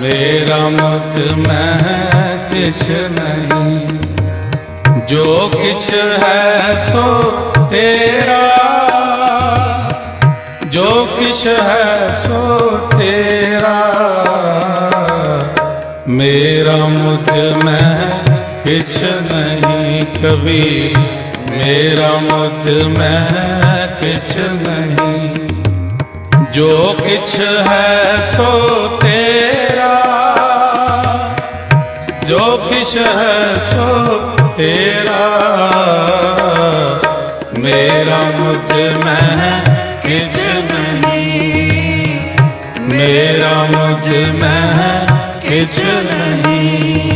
ਮੇਰਾ ਮੁਝ ਮੈਂ ਕਿਛ ਨਹੀਂ। ਜੋ ਕਿਛ ਹੈ ਸੋ ਤੇਰਾ। ਜੋ ਕਿਛ ਹੈ ਸੋ ਤੇਰਾ। ਮੇਰਾ ਮੁਝ ਮੈਂ ਕਿਛ ਨਹੀਂ ਕਬੀ ਮੇਰਾ ਮੁਝ ਮੈਂ ਕਿਛ ਨਹੀਂ। ਜੋ ਕਿਛ ਹੈ ਸੋ ਤੇਰਾ। ਜੋ ਕਿਛ ਹੈ ਸੋ ਤੇਰਾ। ਮੇਰਾ ਮੁਝ ਮੈਂ ਕਿਛ ਨਹੀਂ। ਮੇਰਾ ਮੁਝ ਮੈਂ ਕਿਛ ਨਹੀਂ।